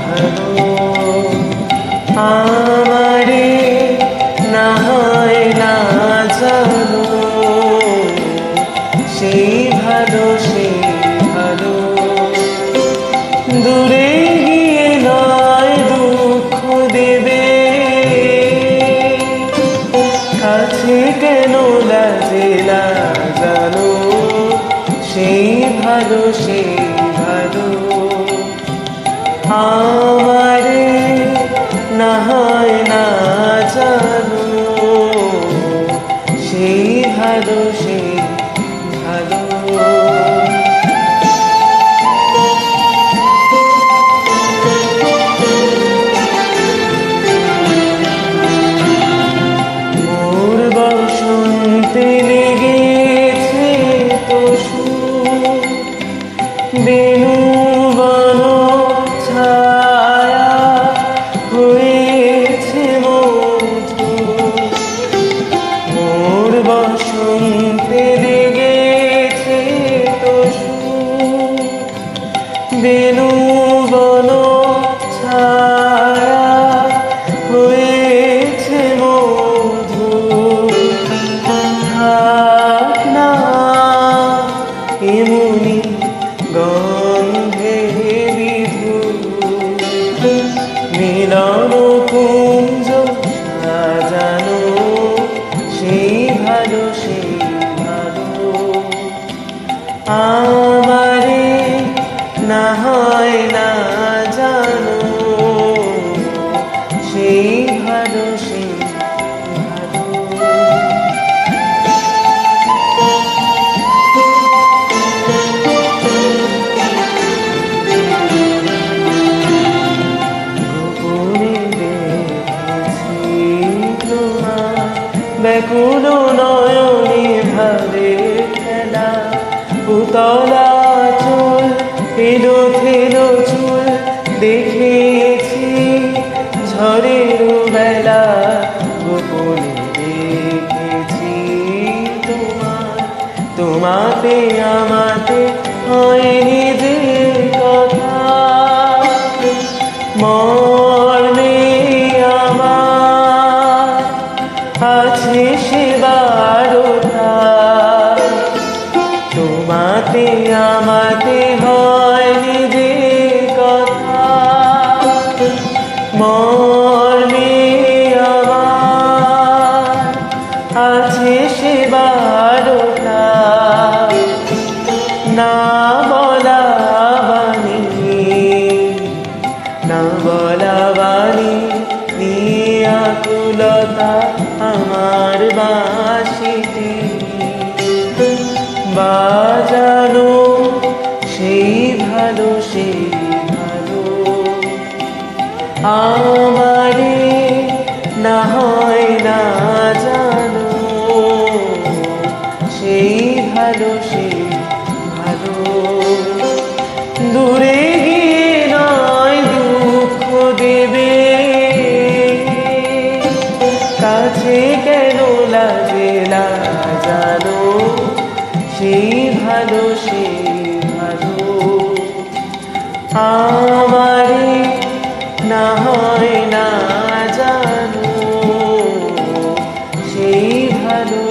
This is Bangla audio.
ভালো আমারে না হয় না জানো সেই ভালো সে ভালো দূরে গিয়ে নয় দুঃখ দেবে কাছে কেন লাগে না জানো সেই ভালো। সেই আমারে না হয় না জানো। সেই ভালো সেই ভালো। মোর বসন্তে বেনু বন ছায়া হয়েছে মধু। থাক না এমনি গন্ধে বিধু মিলন কুঞ্জ সাজানো সেই ভালো সেই ভালো। না হয় না দেখেছি ঝড়ের বেলা গোপনে দেখেছি তোমার। তোমাতে, আমাতে হয়নি যে কথা। আছে সে তোমাতে, আমাতে হয়নি না বলা বাণী, না বলা বাণী নিয়ে আকুলতা আমার বাসিতে বাজানো সেই ভালো সেই ভালো। আমারে না হয় না জানো, সেই ভালো কাছে কেন লাগে না জানো সেই ভালো সেই ভালো। আমারে না হয় না জানো, সেই ভালো